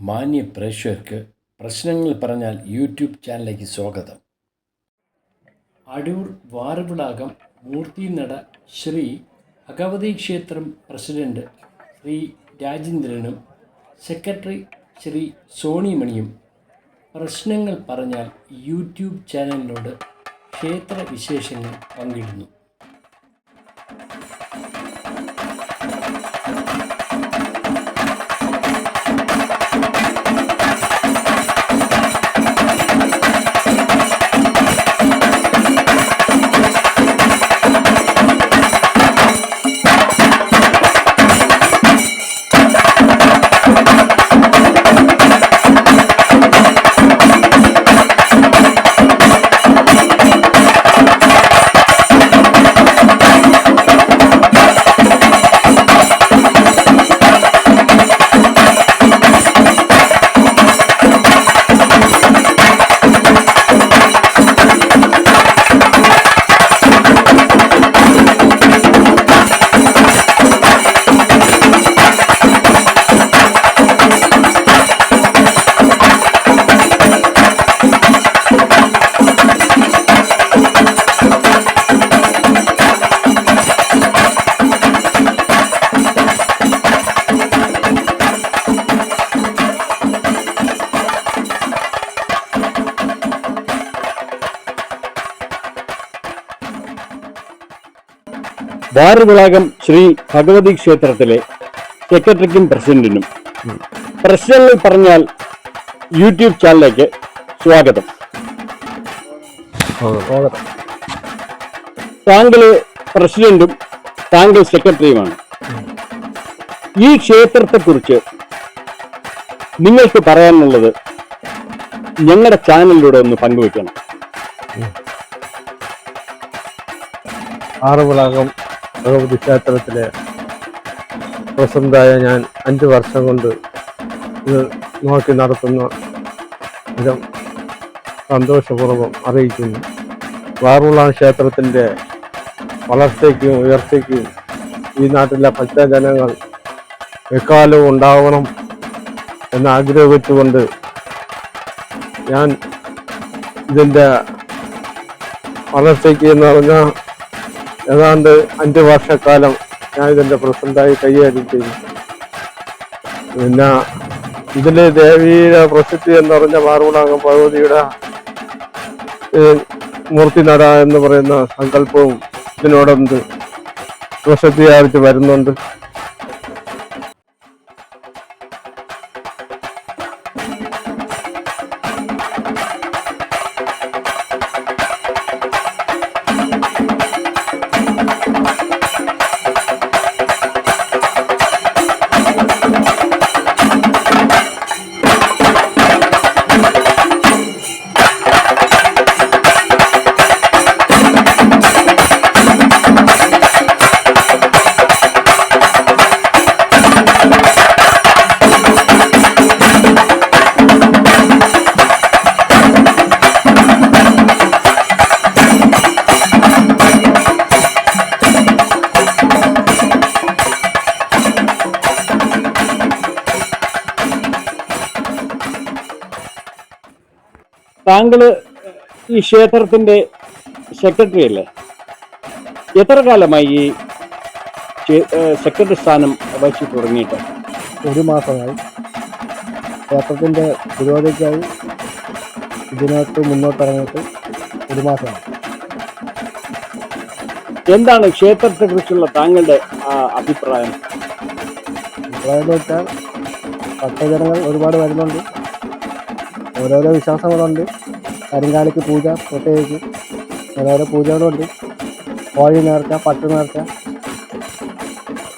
മാന്യ പ്രേക്ഷകർക്ക് പ്രശ്നങ്ങൾ പറഞ്ഞാൽ യൂട്യൂബ് ചാനലിലേക്ക് സ്വാഗതം. അടൂർ വാറുവിളാകം മൂർത്തിനട ശ്രീ ഭഗവതി ക്ഷേത്രം പ്രസിഡന്റ് ശ്രീ രാജേന്ദ്രനും സെക്രട്ടറി ശ്രീ സോണിമണിയും പ്രശ്നങ്ങൾ പറഞ്ഞാൽ യൂട്യൂബ് ചാനലിനോട് ക്ഷേത്ര വിശേഷങ്ങൾ പങ്കിടുന്നു. വാറുവിളാകം ശ്രീ ഭഗവതി ക്ഷേത്രത്തിലെ സെക്രട്ടറിക്കും പ്രസിഡന്റിനും. പ്രശ്നങ്ങൾ പറഞ്ഞാൽ യൂട്യൂബ് ചാനലിലേക്ക് സ്വാഗതം. താങ്കൾ പ്രസിഡന്റും താങ്കൾ സെക്രട്ടറിയുമാണ്. ഈ ക്ഷേത്രത്തെക്കുറിച്ച് നിങ്ങൾക്ക് പറയാനുള്ളത് ഞങ്ങളുടെ ചാനലിലൂടെ ഒന്ന് പങ്കുവെക്കണം ആറുവിളാകം ഭഗവതി ക്ഷേത്രത്തിലെ പ്രസിഡന്റായ ഞാൻ അഞ്ച് വർഷം കൊണ്ട് ഇത് നോക്കി നടത്തുന്ന വിധം സന്തോഷപൂർവം അറിയിക്കുന്നു. വാറുവിളാം ക്ഷേത്രത്തിന്റെ വളർച്ചയ്ക്കും ഉയർച്ചയ്ക്കും ഈ നാട്ടിലെ ഭക്തജനങ്ങൾ എക്കാലവും ഉണ്ടാവണം എന്ന് ആഗ്രഹിച്ചുകൊണ്ട് ഞാൻ ഇതിന്റെ വളർച്ചയ്ക്ക് എന്ന് പറഞ്ഞാൽ ഏതാണ്ട് അഞ്ച് വർഷക്കാലം ഞാൻ ഇതിന്റെ പ്രസിഡന്റായി കൈകാര്യം ചെയ്തു. പിന്നെ ഇതിൽ ദേവിയുടെ പ്രസിദ്ധി എന്ന് പറഞ്ഞ മാറുകുളാങ്കം ഭഗവതിയുടെ മൂർത്തി നട എന്ന് പറയുന്ന സങ്കല്പവും ഇതിനോടൊന്ന് പ്രസിദ്ധിയായിട്ട് വരുന്നുണ്ട്. താങ്കൾ ഈ ക്ഷേത്രത്തിന്റെ സെക്രട്ടറി അല്ലേ? എത്ര കാലമായി ഈ സെക്രട്ടറി സ്ഥാനം വഹിച്ചു തുടങ്ങിയിട്ട്? ഒരു മാസമായി. ക്ഷേത്രത്തിന്റെ പുരോഗതിക്കായി ഇതിനകത്ത് മുന്നോട്ടിറങ്ങിയിട്ട് ഒരു മാസമായി. എന്താണ് ക്ഷേത്രത്തെ കുറിച്ചുള്ള താങ്കളുടെ അഭിപ്രായം? അഭിപ്രായം അഭിപ്രായം വെച്ചാൽ ഭക്തജനങ്ങൾ ഒരുപാട് വരുന്നുണ്ട്. ഓരോരോ വിശ്വാസങ്ങളുണ്ട്. കരിങ്കാലിക്ക് പൂജ പ്രത്യേകിച്ച് ഓരോരോ പൂജകളുണ്ട്. കോഴി നേർച്ച പട്ട് നേർച്ച.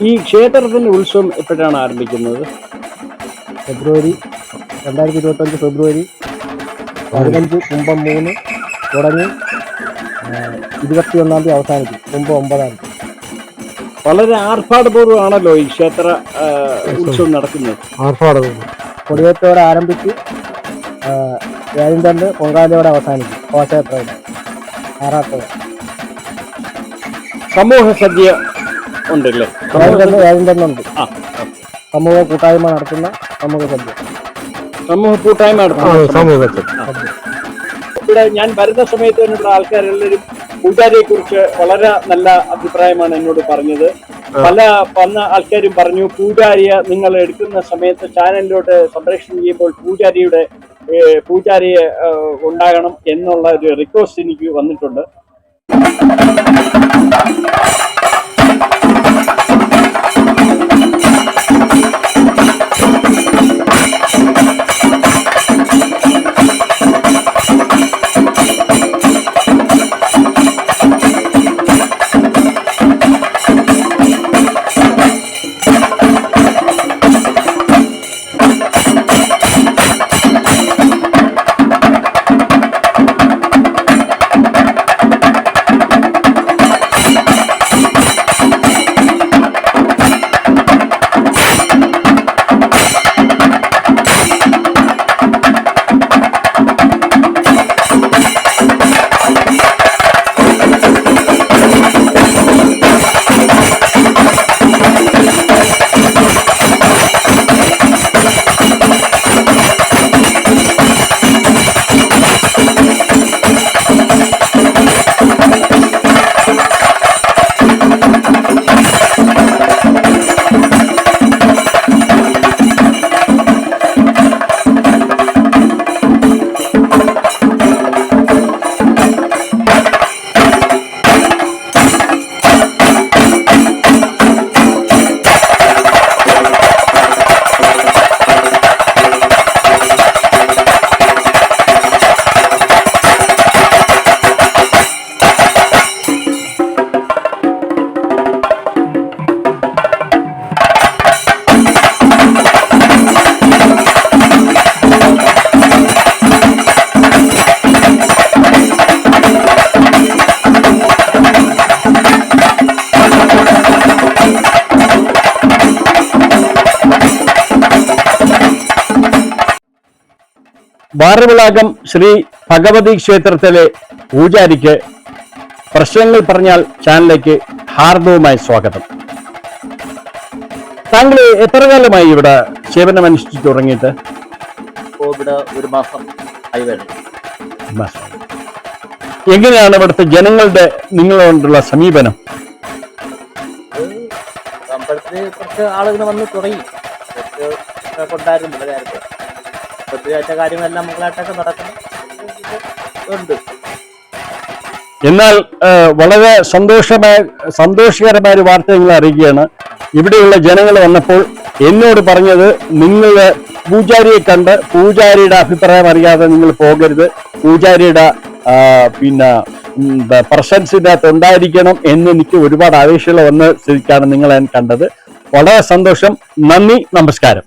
ഈ ക്ഷേത്രത്തിന്റെ ഉത്സവം എപ്പോഴാണ് ആരംഭിക്കുന്നത്? ഫെബ്രുവരി രണ്ടായിരത്തി ഇരുപത്തഞ്ച് ഫെബ്രുവരി പതിനഞ്ച് കുംഭം മൂന്ന് തുടങ്ങി ഇരുപത്തി ഒന്നാം തീയതി അവസാനിക്കും കുംഭം ഒമ്പതാം തീയതി. വളരെ ആർഭാടപൂർവമാണല്ലോ ഈ ക്ഷേത്ര ഉത്സവം. നടക്കുന്നത്. ആർഭാടപൂർവം. കൊടിയേറ്റോടെ ആരംഭിച്ച് ഏഴിന്റെ പൊങ്കാലയോടെ അവസാനിക്കും. ഘോഷയാത്രയുടെ ആറാട്ടോടെ സമൂഹ സദ്യ ഉണ്ടല്ലേ? ഏഴിന്റെ ഏഴിന്റെ ഉണ്ട്. ആ സമൂഹ കൂട്ടായ്മ നടത്തുന്ന സമൂഹ സദ്യ സമൂഹ കൂട്ടായ്മ നടത്തുന്നു സമൂഹത്തിൽ ഇവിടെ ഞാൻ വരുന്ന സമയത്ത് തന്നെയുള്ള ആൾക്കാരെല്ലാവരും പൂജാരിയെ കുറിച്ച് വളരെ നല്ല അഭിപ്രായമാണ് എന്നോട് പറഞ്ഞത്. പല വന്ന ആൾക്കാരും പറഞ്ഞു പൂജാരിയെ നിങ്ങൾ എടുക്കുന്ന സമയത്ത് ചാനലിലോട്ട് സംപ്രേഷണം ചെയ്യുമ്പോൾ പൂജാരിയുടെ പൂജാരിയെ ഉണ്ടാകണം എന്നുള്ള ഒരു റിക്വസ്റ്റ് എനിക്ക് വന്നിട്ടുണ്ട്. ബാറുവിളാകം ശ്രീ ഭഗവതി ക്ഷേത്രത്തിലെ പൂജാരിക്ക് പ്രശ്നങ്ങൾ പറഞ്ഞാൽ ചാനലിലേക്ക് ഹാർദവുമായി സ്വാഗതം. താങ്കൾ എത്ര കാലമായി ഇവിടെ സേവനം അനുഷ്ഠിച്ചു തുടങ്ങിയിട്ട് ഇവിടെ ഒരു മാസം ആയി എങ്ങനെയാണ് ഇവിടുത്തെ ജനങ്ങളുടെ നിങ്ങളോണ്ടുള്ള സമീപനം? അമ്പലത്തിൽ കുറച്ച് ആളുകൾ വന്ന് തുടങ്ങി. കൊണ്ടായിരുന്നു ഒത്തിരിയായിട്ട് കാര്യങ്ങളെല്ലാം മംഗളായിട്ടൊക്കെ നടക്കണം ഉണ്ട്. എന്നാൽ വളരെ സന്തോഷമായ സന്തോഷകരമായ ഒരു വാർത്ത നിങ്ങൾ അറിയിക്കുകയാണ്. ഇവിടെയുള്ള ജനങ്ങൾ വന്നപ്പോൾ എന്നോട് പറഞ്ഞത് നിങ്ങൾ പൂജാരിയെ കണ്ട് പൂജാരിയുടെ അഭിപ്രായം അറിയാതെ നിങ്ങൾ പോകരുത്. പൂജാരിയുടെ പിന്നെ പ്രസൻസ് ഇതിനകത്ത് ഉണ്ടായിരിക്കണം എന്ന് എനിക്ക് ഒരുപാട് ആവേശങ്ങൾ വന്ന സ്ഥിതിക്കാണ് നിങ്ങളെ കണ്ടത്. വളരെ സന്തോഷം. നന്ദി. നമസ്കാരം.